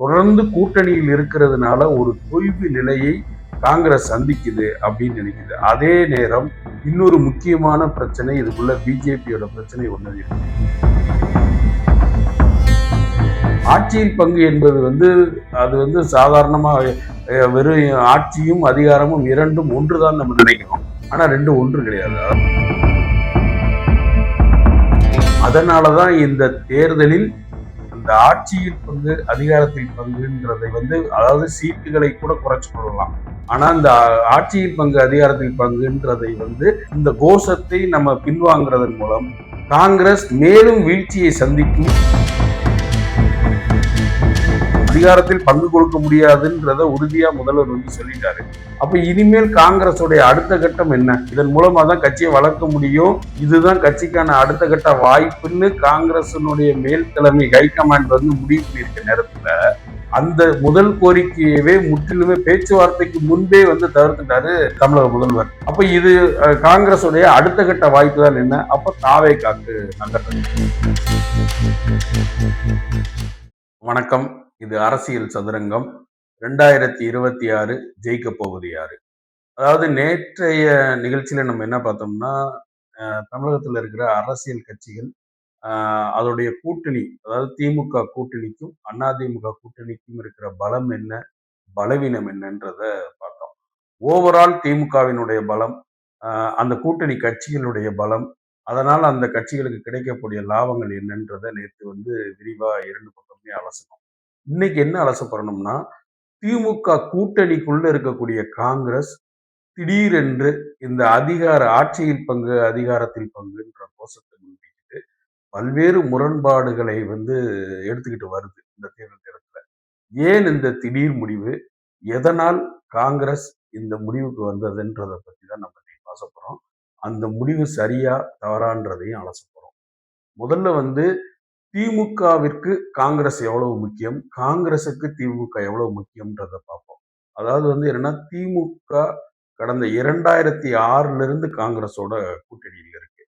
தொடர்ந்து கூட்டணியில் இருக்கிறதுனால ஒரு தொய்வு நிலையை காங்கிரஸ் சந்திக்குது அப்படின்னு நினைக்குது. அதே நேரம் இன்னொரு முக்கியமான பிரச்சனை இதுக்குள்ள பிஜேபியோட பிரச்சனை ஒண்ணு இருக்கு. ஆட்சியில் பங்கு என்பது வந்து அது வந்து சாதாரணமா வெறும் ஆட்சியும் அதிகாரமும் இரண்டும் ஒன்றுதான் நம்ம நினைக்கிறோம். ஆனா ரெண்டு ஒன்று கிடையாது. அதனாலதான் இந்த தேர்தலில் இந்த ஆட்சியில் பங்கு அதிகாரத்தின் பங்குன்றதை வந்து அதாவது சீட்டுகளை கூட குறைச்சு கொள்ளலாம். ஆனா இந்த ஆட்சியில் பங்கு அதிகாரத்தின் பங்குன்றதை வந்து இந்த கோஷத்தை நம்ம பின்வாங்குறதன் மூலம் காங்கிரஸ் மேலும் வீழ்ச்சியை சந்திக்கும் அதிகாரத்தில் பங்கு கொடுக்க முடியாதுன்றத உறுதியா முதல்வர் வந்து சொல்லிட்டாரு. அப்ப இனிமேல் காங்கிரஸுடைய அடுத்த கட்டம் என்ன? இதன் மூலமா தான் கட்சியை வளர்க்க முடியும். இதுதான் கட்சிக்கான அடுத்த கட்ட வாய்ப்புன்னு காங்கிரசினுடைய மேல் தலைமை ஹைகமாண்ட் வந்து முடிவு பண்ணியிருக்க நேரத்துல அந்த முதல் கோரிக்கையவே முற்றிலுமே பேச்சுவார்த்தைக்கு முன்பே வந்து தவிர்த்துட்டாரு தமிழக முதல்வர். அப்ப இது அஹ், காங்கிரஸுடைய அடுத்த கட்ட வாய்ப்பு தான் என்ன? அப்ப தாவே காக்கு நகர்றது வணக்கம். இது அரசியல் சதுரங்கம். ரெண்டாயிரத்தி இருபத்தி ஆறு ஜெயிக்க போவது யாரு? அதாவது நேற்றைய நிகழ்ச்சியில நம்ம என்ன பார்த்தோம்னா தமிழகத்தில் இருக்கிற அரசியல் கட்சிகள் அதோடைய கூட்டணி அதாவது திமுக கூட்டணிக்கும் அதிமுக கூட்டணிக்கும் இருக்கிற பலம் என்ன? பலவீனம் என்னன்றத பார்த்தோம். ஓவரால் திமுகவினுடைய பலம் அந்த கூட்டணி கட்சிகளுடைய பலம் அதனால் அந்த கட்சிகளுக்கு கிடைக்கக்கூடிய லாபங்கள் என்னன்றதை நேற்று வந்து விரிவாக இரண்டு பக்கமே அலசணும் இன்னைக்கு என்ன அலசப்படணும்னா திமுக கூட்டணிக்குள்ள இருக்கக்கூடிய காங்கிரஸ் திடீரென்று இந்த அதிகார ஆட்சியில் பங்கு அதிகாரத்தில் பங்குன்ற கோஷத்தை முன்வைக்கிட்டு பல்வேறு முரண்பாடுகளை வந்து எடுத்துக்கிட்டு வருது இந்த தேர்தல் நேரத்தில். ஏன் இந்த திடீர் முடிவு? எதனால் காங்கிரஸ் இந்த முடிவுக்கு வந்ததுன்றதை பற்றி தான் நம்ம இன்னைக்கு பேச போகிறோம் அந்த முடிவு சரியா தவறான்றதையும் அலச போகிறோம் முதல்ல வந்து திமுகவிற்கு காங்கிரஸ் எவ்வளவு முக்கியம்? காங்கிரஸுக்கு திமுக எவ்வளவு முக்கியம்ன்றதை பார்ப்போம். அதாவது வந்து என்னன்னா திமுக கடந்த இரண்டாயிரத்தி ஆறுல இருந்து காங்கிரஸோட கூட்டணியில் இருக்கு.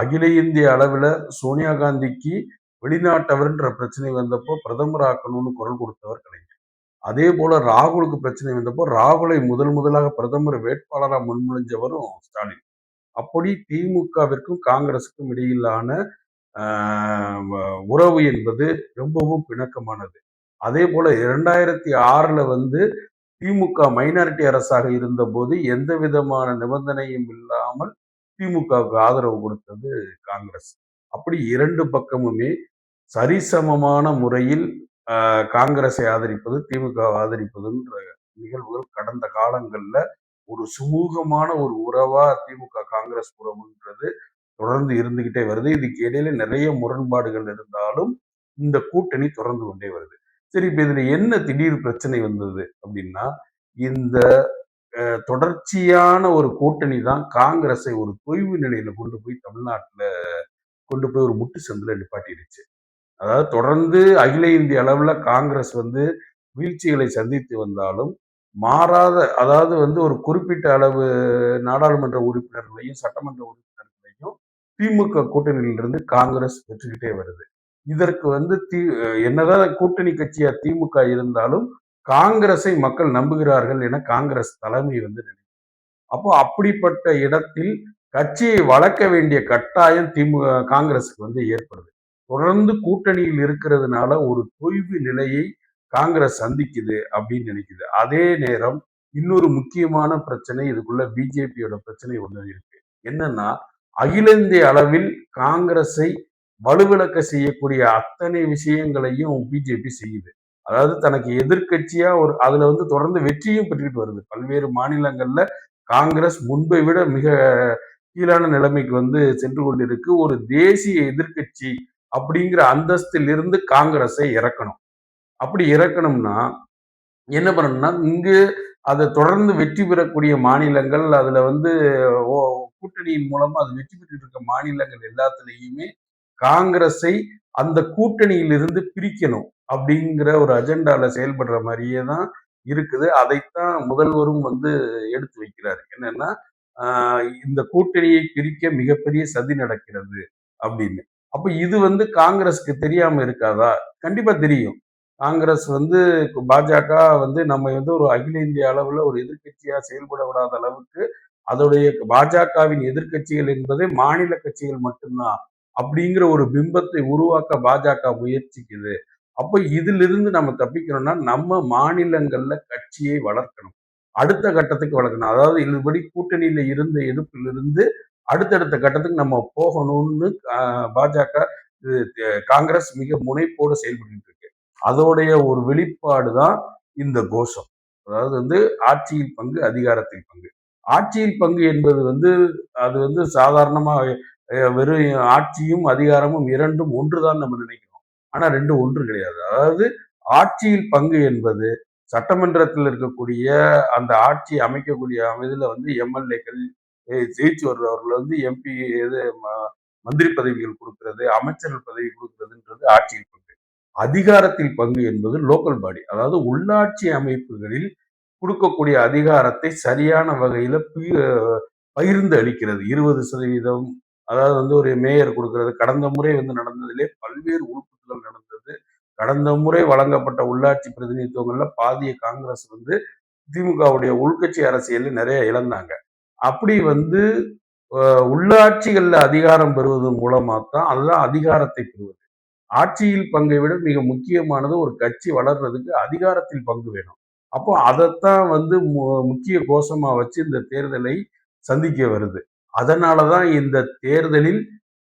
அகில இந்திய அளவுல சோனியா காந்திக்கு வெளிநாட்டவர்ன்ற பிரச்சனை வந்தப்போ பிரதமர் ஆக்கணும்னு குரல் கொடுத்தவர் கலைஞர். அதே போல ராகுலுக்கு பிரச்சனை வந்தப்போ ராகுலை முதல் முதலாக பிரதமர் வேட்பாளராக முன்மொழிஞ்சவரும் ஸ்டாலின். அப்படி திமுகவிற்கும் காங்கிரஸுக்கும் இடையிலான உறவு என்பது ரொம்பவும் பிணக்கமானது. அதே போல இரண்டாயிரத்தி ஆறுல வந்து திமுக மைனாரிட்டி அரசாக இருந்தபோது எந்த விதமான நிபந்தனையும் இல்லாமல் திமுகவுக்கு ஆதரவு கொடுத்தது காங்கிரஸ். அப்படி இரண்டு பக்கமுமே சரிசமமான முறையில் ஆஹ், காங்கிரஸை ஆதரிப்பது திமுக ஆதரிப்பதுன்ற நிகழ்வுகள் கடந்த காலங்களில் ஒரு சுமூகமான ஒரு உறவா திமுக காங்கிரஸ் உறவுன்றது தொடர்ந்து இருந்துகிட்டே வருது. இதுக்கு இடையில நிறைய முரண்பாடுகள் இருந்தாலும் இந்த கூட்டணி தொடர்ந்து கொண்டே வருது. சரி இப்ப இதுல என்ன திடீர் பிரச்சனை வந்தது அப்படின்னா இந்த தொடர்ச்சியான ஒரு கூட்டணி தான் காங்கிரஸை ஒரு தொய்வு நிலையில கொண்டு போய் தமிழ்நாட்டுல கொண்டு போய் ஒரு முட்டு சந்தில நிப்பாட்டிடுச்சு. அதாவது தொடர்ந்து அகில இந்திய அளவுல காங்கிரஸ் வந்து வீழ்ச்சிகளை சந்தித்து வந்தாலும் மாறாத அதாவது வந்து ஒரு குறிப்பிட்ட அளவு நாடாளுமன்ற உறுப்பினர்களையும் சட்டமன்ற உறுப்பினர் திமுக கூட்டணியிலிருந்து காங்கிரஸ் பெற்றுக்கிட்டே வருது. இதற்கு வந்து தி என்னதான் கூட்டணி கட்சியா திமுக இருந்தாலும் காங்கிரஸை மக்கள் நம்புகிறார்கள் என காங்கிரஸ் தலைமை வந்து நினைக்கும். அப்போ அப்படிப்பட்ட இடத்தில் கட்சியை வளர்க்க வேண்டிய கட்டாயம் திமுக காங்கிரஸுக்கு வந்து ஏற்படுது. தொடர்ந்து கூட்டணியில் இருக்கிறதுனால ஒரு தொய்வு நிலையை காங்கிரஸ் சந்திக்குது அப்படின்னு நினைக்குது. அதே நேரம் இன்னொரு முக்கியமான பிரச்சனை இதுக்குள்ள பிஜேபியோட பிரச்சனை ஒன்று இருக்கு. என்னன்னா அகில இந்திய அளவில் காங்கிரஸை வலுவிளக்க செய்யக்கூடிய அத்தனை விஷயங்களையும் பிஜேபி செய்யுது. அதாவது தனக்கு எதிர்கட்சியா ஒரு அதுல வந்து தொடர்ந்து வெற்றியும் பெற்றுக்கிட்டு வருது. பல்வேறு மாநிலங்கள்ல காங்கிரஸ் முன்பை விட மிக கீழான நிலைமைக்கு வந்து சென்று கொண்டிருக்கு. ஒரு தேசிய எதிர்க்கட்சி அப்படிங்கிற அந்தஸ்தில் இருந்து காங்கிரஸை இறக்கணும். அப்படி இறக்கணும்னா என்ன பண்ணணும்னா இங்கு அதை தொடர்ந்து வெற்றி பெறக்கூடிய மாநிலங்கள் அதுல வந்து ஓ கூட்டணியின் மூலமா அது வெற்றி பெற்று இருக்க மாநிலங்கள் எல்லாத்துலேயுமே காங்கிரஸை அந்த கூட்டணியிலிருந்து பிரிக்கணும் அப்படிங்கிற ஒரு அஜெண்டால செயல்படுற மாதிரியே தான் இருக்குது. அதைத்தான் முதல்வரும் வந்து எடுத்து வைக்கிறார். என்னன்னா இந்த கூட்டணியை பிரிக்க மிகப்பெரிய சதி நடக்கிறது அப்படின்னு. அப்ப இது வந்து காங்கிரஸ்க்கு தெரியாம இருக்காதா? கண்டிப்பா தெரியும். காங்கிரஸ் வந்து பாஜக வந்து நம்ம வந்து ஒரு அகில இந்திய அளவுல ஒரு எதிர்கட்சியா செயல்பட விடாத அளவுக்கு அதோடைய பாஜகவின் எதிர்க்கட்சிகள் என்பது மாநில கட்சிகள் மட்டும்தான் அப்படிங்கிற ஒரு பிம்பத்தை உருவாக்க பாஜக முயற்சிக்குது. அப்போ இதிலிருந்து நம்ம தப்பிக்கணும்னா நம்ம மாநிலங்கள்ல கட்சியை வளர்க்கணும். அடுத்த கட்டத்துக்கு வளர்க்கணும். அதாவது இதுபடி கூட்டணியில இருந்த எதிர்ப்பிலிருந்து அடுத்தடுத்த கட்டத்துக்கு நம்ம போகணும்னு பாஜக இது, காங்கிரஸ் மிக முனைப்போடு செயல்பட்டு இருக்கு. அதோடைய ஒரு வெளிப்பாடு தான் இந்த கோஷம். அதாவது வந்து ஆட்சியில் பங்கு அதிகாரத்தில் பங்கு. ஆட்சியில் பங்கு என்பது வந்து அது வந்து சாதாரணமாக வெறும் ஆட்சியும் அதிகாரமும் இரண்டும் ஒன்றுதான் நம்ம நினைக்கிறோம். ஆனால் ரெண்டு ஒன்று கிடையாது. அதாவது ஆட்சியில் பங்கு என்பது சட்டமன்றத்தில் இருக்கக்கூடிய அந்த ஆட்சி அமைக்கக்கூடிய அமைதியில வந்து எம்எல்ஏக்கள் ஜெயிச்சு வர்றவர்கள் வந்து எம்பி இது ம- மந்திரி பதவிகள் கொடுக்கறது அமைச்சர்கள் பதவி கொடுக்கறதுன்றது ஆட்சியில் பங்கு. அதிகாரத்தில் பங்கு என்பது லோக்கல் பாடி. அதாவது உள்ளாட்சி அமைப்புகளில் கொடுக்கக்கூடிய அதிகாரத்தை சரியான வகையில பகிர்ந்து அளிக்கிறது. இருபது சதவீதம் அதாவது வந்து ஒரு மேயர் கொடுக்கறது. கடந்த முறை வந்து நடந்ததிலே பல்வேறு உறுப்புகள் நடந்தது. கடந்த முறை வழங்கப்பட்ட உள்ளாட்சி பிரதிநிதித்துவங்கள்ல பாதிய காங்கிரஸ் வந்து திமுகவுடைய உள்கட்சி அரசியலில் நிறைய இழந்தாங்க. அப்படி வந்து உள்ளாட்சிகளில் அதிகாரம் பெறுவது மூலமாக தான் அதுதான் அதிகாரத்தை பெறுவது. ஆட்சியில் பங்கை விட மிக முக்கியமானது ஒரு கட்சி வளர்றதுக்கு அதிகாரத்தில் பங்கு வேணும். அப்போ அதைத்தான் வந்து மு- முக்கிய கோஷமா வச்சு இந்த தேர்தலை சந்திக்க வருது. அதனாலதான் இந்த தேர்தலில்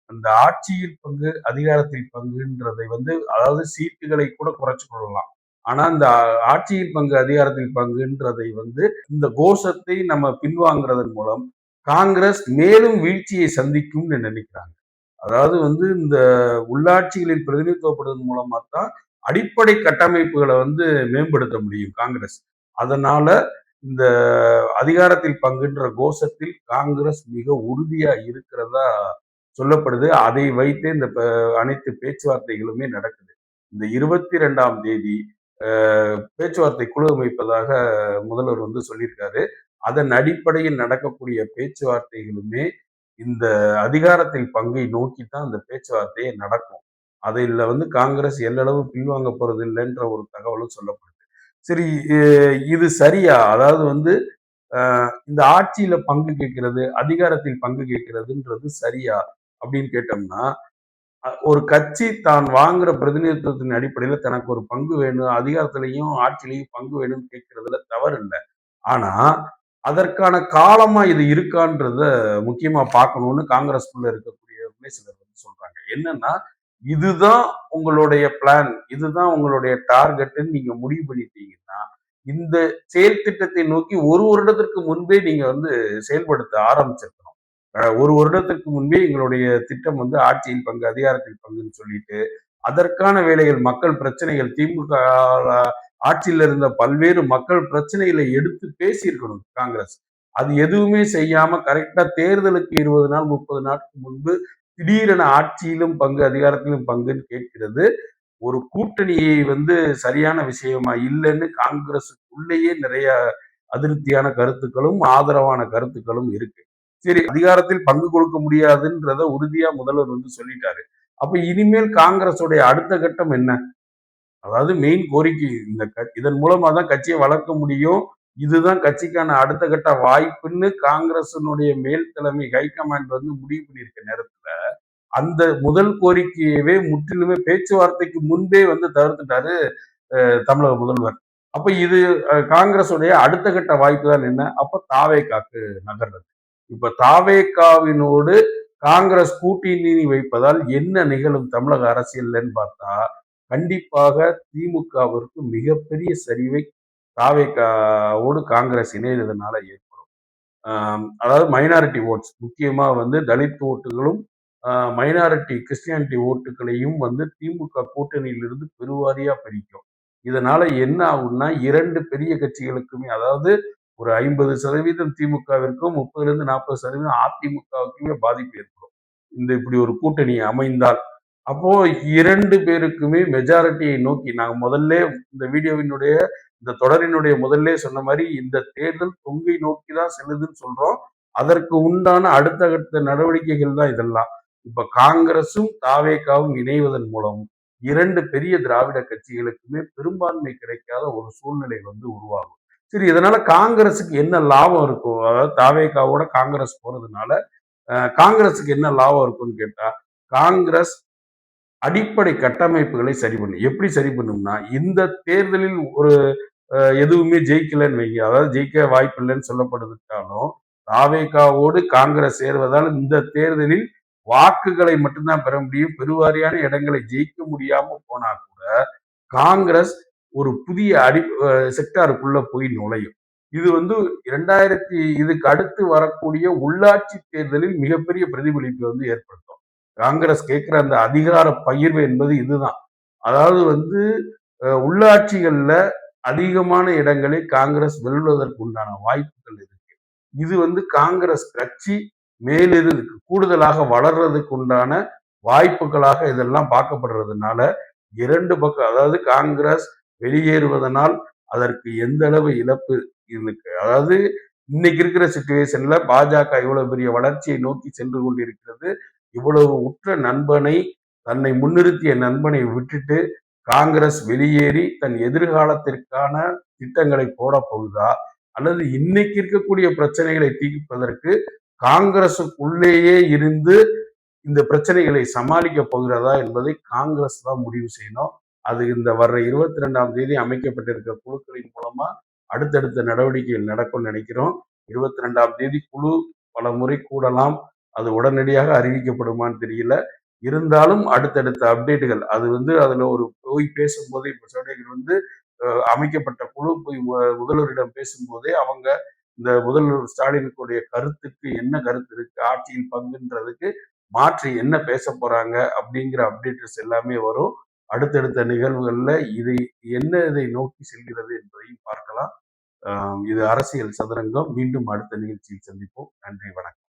அந்த ஆட்சியில் பங்கு அதிகாரத்தில் பங்குன்றதை வந்து அதாவது சீட்டுகளை கூட குறைச்சு கொள்ளலாம். ஆனா இந்த ஆட்சியில் பங்கு அதிகாரத்தில் பங்குன்றதை வந்து இந்த கோஷத்தை நம்ம பின்வாங்குறதன் மூலம் காங்கிரஸ் மேலும் வீழ்ச்சியை சந்திக்கும்னு நினைக்கிறாங்க. அதாவது வந்து இந்த உள்ளாட்சிகளில் பிரதிநிதித்துவப்படுவதன் மூலமா தான் அடிப்படை கட்டமைப்புகளை வந்து மேம்படுத்த முடியும் காங்கிரஸ். அதனால இந்த அதிகாரத்தில் பங்குன்ற கோஷத்தில் காங்கிரஸ் மிக உறுதியா இருக்கிறதா சொல்லப்படுது. அதை வைத்து இந்த ப- அனைத்து பேச்சுவார்த்தைகளுமே நடக்குது. இந்த இருபத்தி ரெண்டாம் தேதி பேச்சுவார்த்தை குழு அமைப்பதாக முதல்வர் வந்து சொல்லியிருக்காரு. அதன் அடிப்படையில் நடக்கக்கூடிய பேச்சுவார்த்தைகளுமே இந்த அதிகாரத்தில் பங்கை நோக்கி தான் அந்த பேச்சுவார்த்தையே நடக்கும். அதில் வந்து காங்கிரஸ் எல்லளவு பின்வாங்க போறது இல்லைன்ற ஒரு தகவலும் சொல்லப்படுது. சரி இது சரியா? அதாவது வந்து இந்த ஆட்சியில பங்கு கேட்கிறது அதிகாரத்தில் பங்கு கேட்கிறதுன்றது சரியா? அப்படின்னு கேட்டோம்னா ஒரு கட்சி தான் வாங்குற பிரதிநிதித்துவத்தின் அடிப்படையில் தனக்கு ஒரு பங்கு வேணும் அதிகாரத்திலையும் ஆட்சியிலையும் பங்கு வேணும்னு கேட்கறதுல தவறு இல்லை. ஆனா அதற்கான காலமா இது இருக்கான்றத முக்கியமா பார்க்கணும்னு காங்கிரஸ்குள்ள இருக்கக்கூடியவர்களே சிலர் வந்து சொல்றாங்க. என்னன்னா இதுதான் உங்களுடைய பிளான் இதுதான் உங்களுடைய டார்கெட்டுன்னு நீங்க முடிவு பண்ணிட்டீங்கன்னா இந்த செயல் திட்டத்தை நோக்கி ஒரு வருடத்திற்கு முன்பே நீங்க வந்து செயல்படுத்த ஆரம்பிச்சிருக்கணும். ஒரு வருடத்திற்கு முன்பே எங்களுடைய திட்டம் வந்து ஆட்சியில் பங்கு அதிகாரத்தில் பங்குன்னு சொல்லிட்டு அதற்கான வேலைகள் மக்கள் பிரச்சனைகள் திமுக ஆட்சியில் இருந்த பல்வேறு மக்கள் பிரச்சனைகளை எடுத்து பேசியிருக்கணும் காங்கிரஸ். அது எதுவுமே செய்யாம கரெக்டா தேர்தலுக்கு இருபது நாள் முப்பது நாட்களுக்கு முன்பு திடீரென ஆட்சியிலும் பங்கு அதிகாரத்திலும் பங்குன்னு கேட்கிறது. ஒரு கூட்டணியை வந்து சரியான விஷயமா இல்லைன்னு காங்கிரஸுக்குள்ளேயே நிறைய அதிருப்தியான கருத்துக்களும் ஆதரவான கருத்துக்களும் இருக்கு. சரி அதிகாரத்தில் பங்கு கொடுக்க முடியாதுன்றத உறுதியா முதல்வர் வந்து சொல்லிட்டாரு. அப்ப இனிமேல் காங்கிரஸுடைய அடுத்த கட்டம் என்ன? அதாவது மெயின் கோரிக்கை இந்த இதன் மூலமா தான் கட்சியை வளர்க்க முடியும். இதுதான் கட்சிக்கான அடுத்த கட்ட வாய்ப்புன்னு காங்கிரசினுடைய மேல் தலைமை ஹைகமாண்ட் வந்து முடிவு பண்ணியிருக்க நேரத்துல அந்த முதல் கோரிக்கையவே முற்றிலுமே பேச்சுவார்த்தைக்கு முன்பே வந்து தவிர்த்துட்டாரு தமிழக முதல்வர். அப்ப இது காங்கிரஸுடைய அடுத்த கட்ட வாய்ப்பு தான் என்ன? அப்ப தாவேக்காக்கு நகர்றது. இப்ப தாவேக்காவினோடு காங்கிரஸ் கூட்டணி வைப்பதால் என்ன நிகழும் தமிழக அரசியல்லன்னு பார்த்தா கண்டிப்பாக திமுகவிற்கு மிகப்பெரிய சரிவை தாவேக்காவோடு காங்கிரஸ் இணையதுனால ஏற்படும். அதாவது மைனாரிட்டி ஓட்ஸ் முக்கியமா வந்து தலித் ஓட்டுகளும் மைனாரிட்டி கிறிஸ்டியானிட்டி ஓட்டுகளையும் வந்து திமுக கூட்டணியிலிருந்து பெருவாரியா பிரிக்கும். இதனால என்ன ஆகும்னா இரண்டு பெரிய கட்சிகளுக்குமே அதாவது ஒரு ஐம்பது சதவீதம் திமுகவிற்கும் முப்பதுல இருந்து நாற்பது சதவீதம் அதிமுகவுக்குமே பாதிப்பு ஏற்படும். இந்த இப்படி ஒரு கூட்டணி அமைந்தால். அப்போ இரண்டு பேருக்குமே மெஜாரிட்டியை நோக்கி நாங்க முதல்ல இந்த வீடியோவினுடைய இந்த தொடரினுடைய முதல்ல சொன்ன மாதிரி இந்த தேர்தல் தொங்கை நோக்கி தான் செல்லுதுன்னு சொல்றோம். அதற்கு உண்டான அடுத்த கட்ட நடவடிக்கைகள் தான் இதெல்லாம். இப்ப காங்கிரசும் தாவேக்காவும் இணைவதன் மூலம் இரண்டு பெரிய திராவிட கட்சிகளுக்குமே பெரும்பான்மை கிடைக்காத ஒரு சூழ்நிலை வந்து உருவாகும். சரி இதனால காங்கிரஸுக்கு என்ன லாபம் இருக்கும் அதாவது தாவேக்காவோட காங்கிரஸ் போறதுனால காங்கிரஸுக்கு என்ன லாபம் இருக்கும்னு கேட்டா காங்கிரஸ் அடிப்படை கட்டமைப்புகளை சரி பண்ணும் எப்படி சரி பண்ணும்னா இந்த தேர்தலில் ஒரு எதுவுமே ஜெயிக்கலன்னு வைங்க. அதாவது ஜெயிக்க வாய்ப்பில்லைன்னு சொல்லப்படுதுக்காலும் தாவேக்காவோடு காங்கிரஸ் சேர்வதால் இந்த தேர்தலில் வாக்குகளை மட்டும்தான் பெற முடியும். பெருவாரியான இடங்களை ஜெயிக்க முடியாம போனா கூட காங்கிரஸ் ஒரு புதிய அடி செக்டாருக்குள்ள போய் நுழையும். இது வந்து இரண்டாயிரத்தி இதுக்கு அடுத்து வரக்கூடிய உள்ளாட்சி தேர்தலில் மிகப்பெரிய பிரதிபலிப்பை வந்து ஏற்படுத்தும். காங்கிரஸ் கேட்கிற அந்த அதிகார பகிர்வு என்பது இதுதான். அதாவது வந்து உள்ளாட்சிகளில் உள்ளாட்சிகள்ல அதிகமான இடங்களை காங்கிரஸ் வெல்வதற்கு உண்டான வாய்ப்புகள் இருக்கு. இது வந்து காங்கிரஸ் கட்சி மேலிருந்து கூடுதலாக வளர்றதுக்கு உண்டான வாய்ப்புகளாக இதெல்லாம் பார்க்கப்படுறதுனால இரண்டு பக்கம் அதாவது காங்கிரஸ் வெளியேறுவதனால் அதற்கு எந்த அளவு இழப்பு இருக்கு? அதாவது இன்னைக்கு இருக்கிற சுச்சுவேஷன்ல பாஜக இவ்வளவு பெரிய வளர்ச்சியை நோக்கி சென்று கொண்டிருக்கிறது. இவ்வளவு உற்ற நண்பனை தன்னை முன்னிறுத்திய நண்பனை விட்டுட்டு காங்கிரஸ் வெளியேறி தன் எதிர்காலத்திற்கான திட்டங்களை போட போகுதா? அல்லது இன்னைக்கு இருக்கக்கூடிய பிரச்சனைகளை தீர்ப்பதற்கு காங்கிரசுக்குள்ளேயே இருந்து இந்த பிரச்சனைகளை சமாளிக்க போகிறதா என்பதை காங்கிரஸ் தான் முடிவு செய்யணும். அது இந்த வர்ற இருபத்தி ரெண்டாம் தேதி அமைக்கப்பட்டிருக்க குழுக்களின் மூலமா அடுத்தடுத்த நடவடிக்கைகள் நடக்கும் நினைக்கிறோம். இருபத்தி ரெண்டாம் தேதி குழு பல முறை கூடலாம். அது உடனடியாக அறிவிக்கப்படுமான்னு தெரியல. இருந்தாலும் அடுத்தடுத்த அப்டேட்டுகள் அது வந்து அதுல ஒரு போய் பேசும்போது இப்ப சோடேகர் வந்து அமைக்கப்பட்ட குழு போய் முதல்வரிடம் பேசும்போதே அவங்க இந்த முதல்வர் ஸ்டாலினுக்குடைய கருத்துக்கு என்ன கருத்து இருக்கு? ஆட்சியில் பங்குன்றதுக்கு மாற்றி என்ன பேச போறாங்க? அப்படிங்கிற அப்டேட்டர்ஸ் எல்லாமே வரும். அடுத்தடுத்த நிகழ்வுகளில் இது என்ன இதை நோக்கி செல்கிறது என்பதையும் பார்க்கலாம். இது அரசியல் சதுரங்கம். மீண்டும் அடுத்த நிகழ்ச்சியில் சந்திப்போம். நன்றி வணக்கம்.